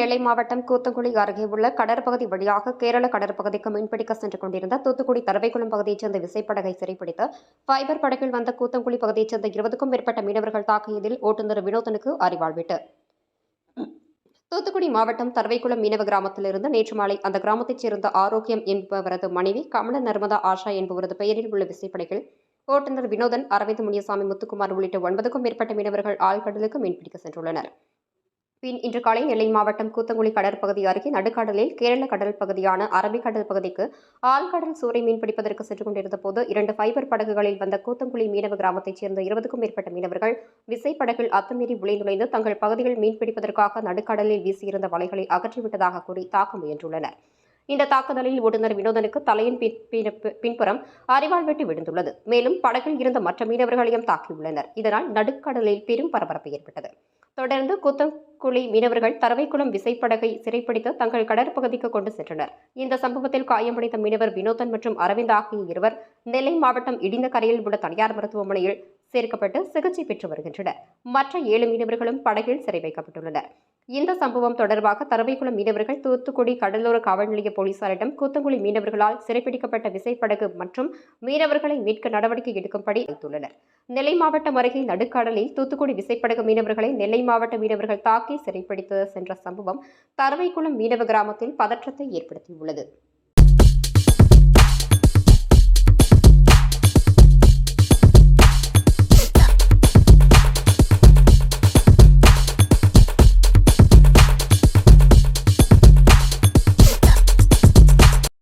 நெல்லை மாவட்டம் கூத்தங்குழி அருகே உள்ள கடற்பகுதி வழியாக கேரள கடற்பகுதிக்கு மீன்பிடிக்க சென்று கொண்டிருந்த தூத்துக்குடி தரவைக்குளம் பகுதியைச் சேர்ந்த விசைப்படகை சிறைப்பிடித்து ஃபைபர் படகில் வந்த கூத்தங்குழி பகுதியைச் சேர்ந்த இருபதுக்கும் மேற்பட்ட மீனவர்கள் தாக்கியதில் ஓட்டுநர் வினோதனுக்கு அறிவாழ்விட்டு தூத்துக்குடி மாவட்டம் தரவைக்குளம் மீனவ கிராமத்திலிருந்து நேற்று மாலை அந்த கிராமத்தைச் சேர்ந்த ஆரோக்கியம் என்பவரது மனைவி கமல நர்மதா ஆஷா என்பவரது பெயரில் உள்ள விசைப்படகில் ஓட்டுநர் வினோதன் அரவிந்த் முனியசாமி முத்துக்குமார் உள்ளிட்ட ஒன்பதுக்கும் மேற்பட்ட மீனவர்கள் ஆழ்கடலுக்கு மீன்பிடிக்க சென்றுள்ளனர். பின் இன்று காலை நெல்லை மாவட்டம் கூத்தங்குழி கடற்பகுதி அருகே நடுக்கடலில் கேரள கடல் பகுதியான அரபிக்கடல் பகுதிக்கு ஆழ்கடல் சூறை மீன்பிடிப்பதற்கு சென்று கொண்டிருந்த போது இரண்டு ஃபைபர் படகுகளில் வந்த கூத்தங்குழி மீனவ கிராமத்தைச் சேர்ந்த இருபதுக்கும் மேற்பட்ட மீனவர்கள் விசைப்படகில் அத்துமீறி உள்ளே நுழைந்து தங்கள் பகுதியில் மீன்பிடிப்பதற்காக நடுக்கடலில் வீசியிருந்த வலைகளை அகற்றிவிட்டதாக கூறி தாக்க முயன்றுள்ளனர். இந்த தாக்குதலில் ஓட்டுநர் வினோதனுக்கு தலையின் பின்- பின்- பின்புறம் அறிவால் வெட்டி விழுந்துள்ளது. மேலும் படகில் இருந்த மற்ற மீனவர்களையும் தாக்கியுள்ளனர். இதனால் நடுக்கடலில் பெரும் பரபரப்பு ஏற்பட்டது. தொடர்ந்து குத்தங்குழி மீனவர்கள் தரவைக்குளம் விசைப்படகை சிறைப்பிடித்து தங்கள் கடற்பகுதிக்கு கொண்டு சென்றனர். இந்த சம்பவத்தில் காயமடைந்த மீனவர் வினோதன் மற்றும் அரவிந்த் ஆகிய இருவர் நெல்லை மாவட்டம் இடிந்த கரையில் உள்ள தனியார் மருத்துவமனையில் சேர்க்கப்பட்டு சிகிச்சை பெற்று வருகின்றனர். மற்ற ஏழு மீனவர்களும் படகில் சிறை வைக்கப்பட்டுள்ளனர். இந்த சம்பவம் தொடர்பாக தரவைக்குளம் மீனவர்கள் தூத்துக்குடி கடலோர காவல் நிலைய போலீசாரிடம் கூத்தங்குழி மீனவர்களால் சிறைப்பிடிக்கப்பட்ட விசைப்படகு மற்றும் மீனவர்களை மீட்க நடவடிக்கை எடுக்கும்படி அளித்துள்ளனர் நெல்லை மாவட்டம் அருகே நடுக்கடலில் தூத்துக்குடி விசைப்படகு மீனவர்களை நெல்லை மாவட்ட மீனவர்கள் தாக்கி சிறைப்பிடித்து சென்ற சம்பவம் தரவைக்குளம் மீனவ கிராமத்தில் பதற்றத்தை ஏற்படுத்தியுள்ளது.